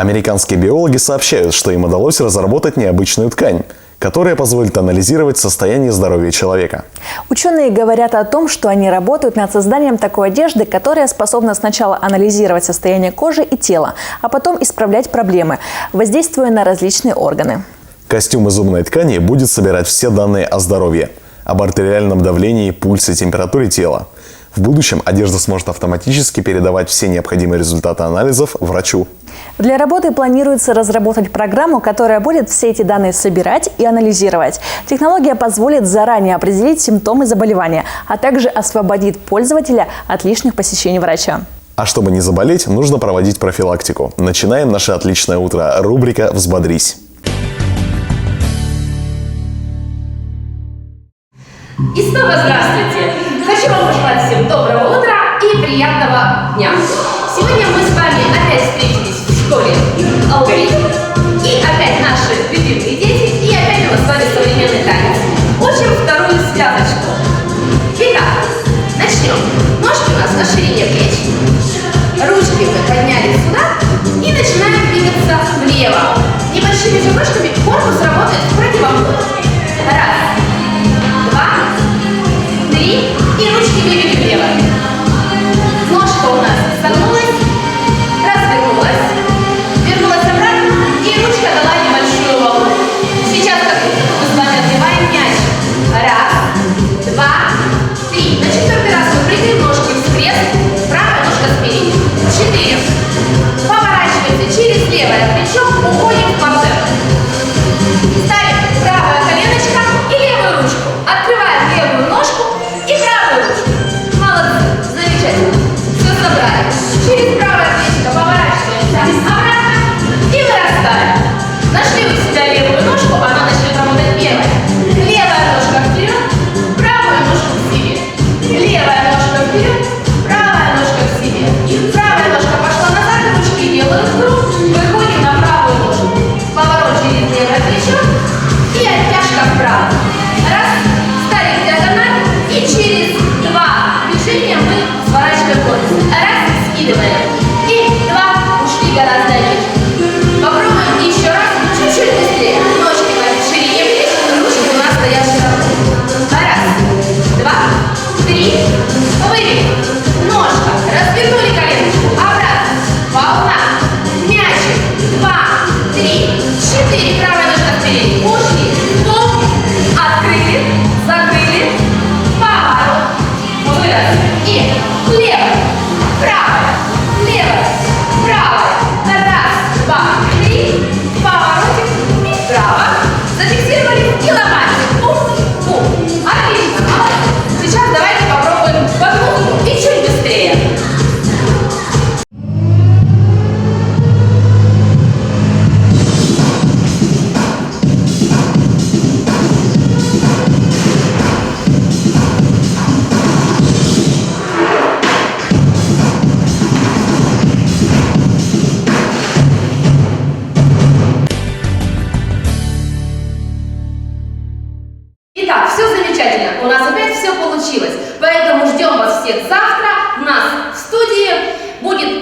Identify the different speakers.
Speaker 1: Американские биологи сообщают, что им удалось разработать необычную ткань, которая позволит анализировать состояние здоровья человека.
Speaker 2: Ученые говорят о том, что они работают над созданием такой одежды, которая способна сначала анализировать состояние кожи и тела, а потом исправлять проблемы, воздействуя на различные органы.
Speaker 1: Костюм из умной ткани будет собирать все данные о здоровье, об артериальном давлении, пульсе, температуре тела. В будущем одежда сможет автоматически передавать все необходимые результаты анализов врачу.
Speaker 2: Для работы планируется разработать программу, которая будет все эти данные собирать и анализировать. Технология позволит заранее определить симптомы заболевания, а также освободит пользователя от лишних посещений врача.
Speaker 1: А чтобы не заболеть, нужно проводить профилактику. Начинаем наше отличное утро. Рубрика «Взбодрись».
Speaker 3: И снова здравствуйте! Хочу вам пожелать всем доброго утра и приятного дня. Сегодня мы с вами опять встретились в школе алгоритм. И опять наши любимые дети. И опять у нас с вами современный танец. Учим вторую связочку. Итак, начнем. Ножки у нас на ширине плеч. Ручки мы подняли сюда. И начинаем двигаться влево. Небольшими же ножками корпус работает И вперед, правая ножка к себе. Правая ножка пошла назад, ручки делают круг. Выходим на правую ножку. Поворот через левое плечо и оттяжка вправо. Раз, ставим диагональ и через два движения мы сворачиваем корпус. Раз, скидываем. И два, ушли гораздо ниже. Попробуем еще раз, чуть-чуть быстрее. Ножки на ширине плеч, ручки у нас стоят широко. Раз, два, три, три, четыре, ножка впереди, ушли, стоп, открыли, закрыли, поворот, вырос, и левая, правая, левая, получилось. Поэтому ждем вас всех завтра. У нас в студии будет